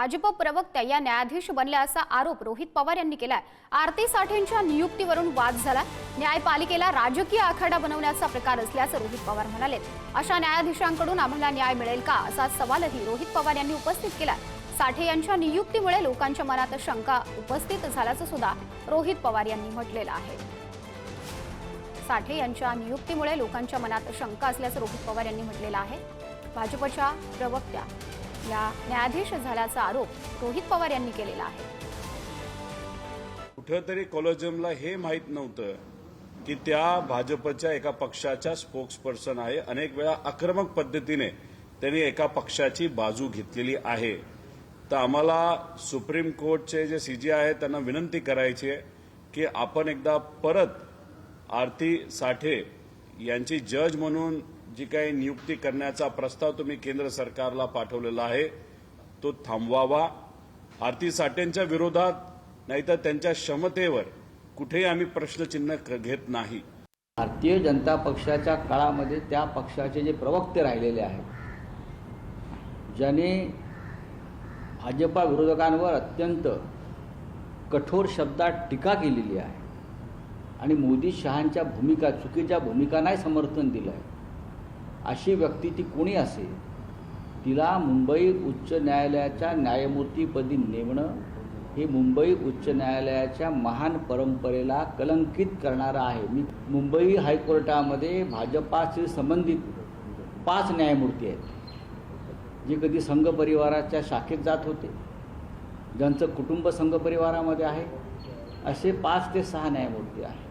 भाजप प्रवक्त्या या न्यायाधीश बनल्या असा आरोप रोहित पवार यांनी केलाय. आरती साठेंच्या नियुक्तीवरून वाद झाला न्यायपालिकेला राजकीय आखाडा बनवण्याचा प्रकार असल्याचं रोहित पवार म्हणाले. अशा न्यायाधीशांकडून आम्हाला न्याय मिळेल का? असा सवालही रोहित पवार यांनी उपस्थित केला साठे यांच्या नियुक्तीमुळे लोकांच्या मनात शंका उपस्थित झाल्याचं सुद्धा रोहित पवार यांनी म्हटलेलं आहे. साठे यांच्या नियुक्तीमुळे लोकांच्या मनात शंका असल्याचं रोहित पवार यांनी म्हटलेलं आहे. भाजपच्या प्रवक्त्या या न्यायाधीश झाल्याचा आरोप रोहित पवार यांनी केलेला आहे. कुठंतरी कॉलेजमला हे माहीत नव्हतं की त्या भाजपच्या एका पक्षाच्या स्पोक्स पर्सन आहे. अनेक वेळा आक्रमक पद्धतीने त्यांनी एका पक्षाची बाजू घेतलेली आहे. तर आम्हाला सुप्रीम कोर्टचे जे सीजी आहे त्यांना विनंती करायची आहे की आपण एकदा परत आरती साठे यांची जज म्हणून जी काही नियुक्ती करण्याचा प्रस्ताव तुम्ही केंद्र सरकारला पाठवलेला आहे तो थांबवावा. आरती साठेंच्या विरोधात नाहीतर त्यांच्या क्षमतेवर कुठेही आम्ही प्रश्नचिन्ह घेत नाही. भारतीय जनता पक्षाच्या काळामध्ये त्या पक्षाचे जे प्रवक्ते राहिलेले आहेत ज्याने भाजपा विरोधकांवर अत्यंत कठोर शब्दात टीका केलेली आहे आणि मोदी शहांच्या भूमिका चुकीच्या भूमिकांनाही समर्थन दिलं आहे अशी व्यक्ती ती कोणी असेल? तिला मुंबई उच्च न्यायालयाच्या न्यायमूर्तीपदी नेमणं हे मुंबई उच्च न्यायालयाच्या महान परंपरेला कलंकित करणारं आहे. मी मुंबई हायकोर्टामध्ये भाजपाशी संबंधित पाच न्यायमूर्ती आहेत जे कधी संघ परिवाराच्या शाखेत जात होते ज्यांचं कुटुंब संघ परिवारामध्ये आहे असे पाच ते सहा न्यायमूर्ती आहेत.